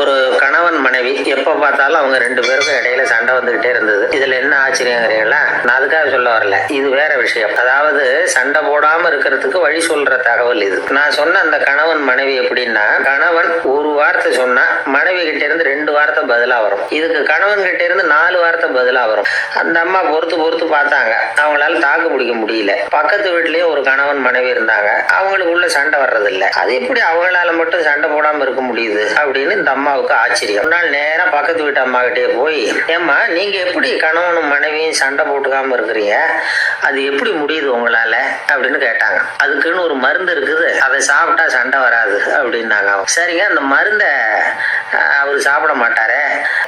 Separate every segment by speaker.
Speaker 1: ஒரு கணவன் மனைவி எப்ப பார்த்தாலும் அவங்க ரெண்டு பேருக்கும் இடையில சண்டை வந்துகிட்டே இருந்தது. இதுல என்ன ஆச்சரியங்கிறீங்களா? நான் அதுக்காக சொல்ல வரல. இது வேற விஷயம். அதாவது சண்டை போடாம இருக்கிறதுக்கு வழி சொல்ற தகவல் இது. நான் சொன்ன அந்த கணவன் மனைவி எப்படின்னா கணவன் ஒரு வார்த்தை சொன்னா மனைவி கிட்ட இருந்து ரெண்டு வார்த்தை பதிலா வரும். இதுக்கு கணவன் கிட்ட இருந்து நாலு வார்த்தை பதிலா வரும். அந்த அம்மா பொறுத்து பொறுத்து பார்த்தாங்க. அவங்களால தாக்கு பிடிக்க முடியல. பக்கத்து வீட்லயே ஒரு கணவன் மனைவி இருந்தாங்க. அவங்களுக்குள்ள சண்டை வர்றதில்லை. அது எப்படி அவங்களால மட்டும் சண்டை போடாம இருக்க முடியுது? அப்படின்னு இந்த அம்மா அம்மாவுக்கு ஆச்சரியம். ஒரு நாள் நேரா பக்கத்து வீட்டு அம்மா கிட்டே போய் ஏம்மா நீங்க எப்படி கணவனும் மனைவியும் சண்டை போட்டுக்காம இருக்கிறீங்க? அது எப்படி முடியுது உங்களால? அப்படின்னு கேட்டாங்க. அதுக்குன்னு ஒரு மருந்து இருக்குது. அதை சாப்பிட்டா சண்டை வராது அப்படின்னாங்க சரிங்க அந்த மருந்தை அவர் சாப்பிட மாட்டாரே?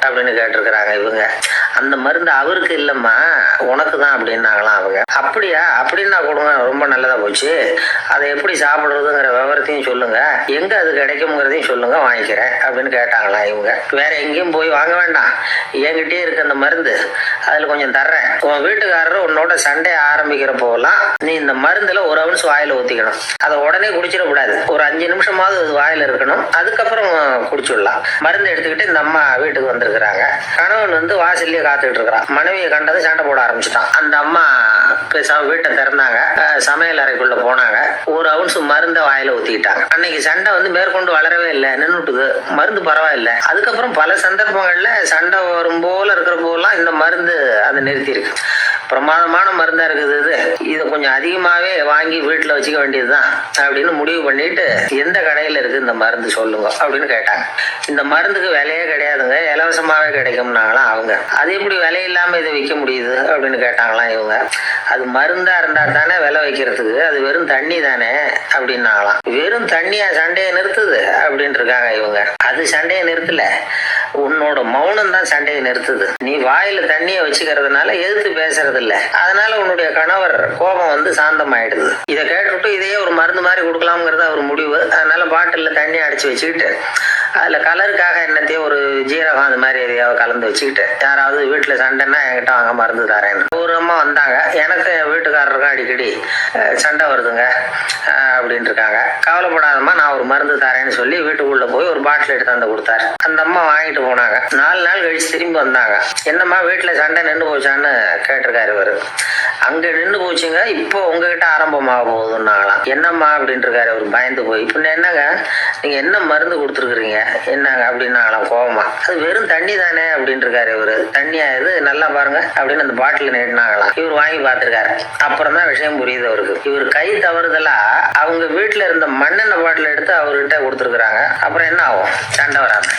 Speaker 1: அப்படின்னு கேட்டிருக்கிறாங்க இவங்க. அந்த மருந்து அவருக்கு இல்லைம்மா உனக்கு தான் அப்படின்னாங்களாம் அவங்க. அப்படியா? அப்படின்னா கொடுங்க ரொம்ப நல்லதா போச்சு. அதை எப்படி சாப்பிட்றதுங்கிற விவரத்தையும் சொல்லுங்க. எங்க அது கிடைக்குங்கிறதையும் சொல்லுங்க வாங்கிக்கிறேன் அப்படின்னு கேட்டாங்களாம் இவங்க. வேற எங்கேயும் போய் வாங்க வேண்டாம். என்கிட்டயே இருக்கு அந்த மருந்து. அதுல கொஞ்சம் தர்றேன். உன் வீட்டுக்காரர் உன்னோட சண்டை ஆரம்பிக்கிற போகலாம் நீ இந்த மருந்துல ஒரு அவுன்ஸ் வாயில ஊத்திக்கணும். அதை உடனே குடிச்சிடக்கூடாது. ஒரு அஞ்சு நிமிஷமாவது அது வாயில இருக்கணும். அதுக்கப்புறம் குடிச்சுடலாம். மருந்து எடுத்துக்கிட்டு இந்த அம்மா வீட்டுக்கு வந்திருக்கிறாங்க. கணவன் வந்து மனைவியை காத்துக்கிட்டு இருக்கிறான். மனைவியை கண்டது சண்டை போட ஆரம்பிச்சிட்டான். அந்த அம்மா பேசாம வீட்டை திறந்தாங்க. சமையல் அறைக்குள்ள போனாங்க. ஒரு அவுன்ஸ் மருந்தை வாயில ஊத்திக்கிட்டாங்க. அன்னைக்கு சண்டை வந்து மேற்கொண்டு வளரவே இல்லை. நின்றுட்டுது மருந்து பரவாயில்ல. அதுக்கப்புறம் பல சந்தர்ப்பங்கள்ல சண்டை வரும் போல இருக்கிற போலாம் இந்த மருந்து அதை நிறுத்தி இருக்கு பிரமாதமான மருந்தா இருக்குது இது. இதை கொஞ்சம் அதிகமாவே வாங்கி வீட்டுல வச்சுக்க வேண்டியதுதான். அப்படின்னு முடிவு பண்ணிட்டு எந்த கடையில இருக்கு இந்த மருந்து சொல்லுங்க அப்படின்னு கேட்டாங்க. இந்த மருந்துக்கு விலையே கிடையாதுங்க. இலவசமாவே கிடைக்கும்னாங்களாம் அவங்க. அது எப்படி விலை இல்லாம இதை விற்க முடியுது அப்படின்னு கேட்டாங்களாம் இவங்க. அது மருந்தா இருந்தா தானே விலை வைக்கிறதுக்கு? அது வெறும் தண்ணி தானே? அப்படின்னாங்களாம். வெறும் தண்ணியா சண்டையை நிறுத்துது அப்படின்னு இருக்காங்க இவங்க. அது சண்டையை நிறுத்தல. உன்னோட மௌனம் தான் சண்டையை நிறுத்துது. நீ வாயில தண்ணியை வச்சுக்கிறதுனால எதிர்த்து பேசுறது இல்ல அதனால உன்னுடைய கணவர் கோபம் வந்து சாந்தமாயிடுது. இதை கேட்டுவிட்டு இதையே ஒரு மருந்து மாதிரி கொடுக்கலாம்ங்கிறது அவர் முடிவு. அதனால பாட்டில்ல தண்ணி அடிச்சு வச்சுக்கிட்டு அதுல கலருக்காக என்னத்தையும் ஒரு ஜீரகம் அது மாதிரி எதையாவது கலந்து வச்சுக்கிட்டு யாராவது வீட்டுல சண்டைன்னா என்கிட்ட வாங்க மருந்து தரேன்னு. ஒரு அம்மா எனக்கு என் வீட்டுக்காரருக்கும் அடிக்கடி சண்டை வருதுங்க அஹ், அப்படின்னு இருக்காங்க கவலைப்படாதம்மா நான் ஒரு மருந்து தரேன்னு சொல்லி வீட்டுக்குள்ளே போய் ஒரு பாட்டில் எடுத்து வந்து கொடுத்தாரு. அந்த அம்மா வாங்கிட்டு போனாங்க. நாலு நாள் கழிச்சு திரும்பி வந்தாங்க. என்னம்மா வீட்டில் சண்டை நின்று போச்சான்னு கேட்டிருக்காரு இவர். அங்க நின்று போச்சுங்க இப்போ உங்ககிட்ட ஆரம்பமாக போகுதுன்னாங்களாம். என்னம்மா அப்படின்ட்டு இருக்காரு அவர் பயந்து போய். இப்போ என்னங்க நீங்க என்ன மருந்து கொடுத்துருக்குறீங்க? என்னங்க அப்படின்னாங்களாம் கோவமா. அது வெறும் தண்ணி தானே அப்படின்னு இருக்காரு இவரு தண்ணியா இது? நல்லா பாருங்க அப்படின்னு அந்த பாட்டில் நீட்டினாங்களாம் இவர் வாங்கி பார்த்துருக்காரு. அப்புறம் தான் விஷயம் புரியுது அவருக்கு. இவர் கை தவறுதலா அவங்க வீட்டுல இருந்த மண்ணெண்ணெய் பாட்டில் எடுத்து அவர்கிட்ட கொடுத்துருக்குறாங்க. அப்புறம் என்ன ஆகும்? சண்டை வராம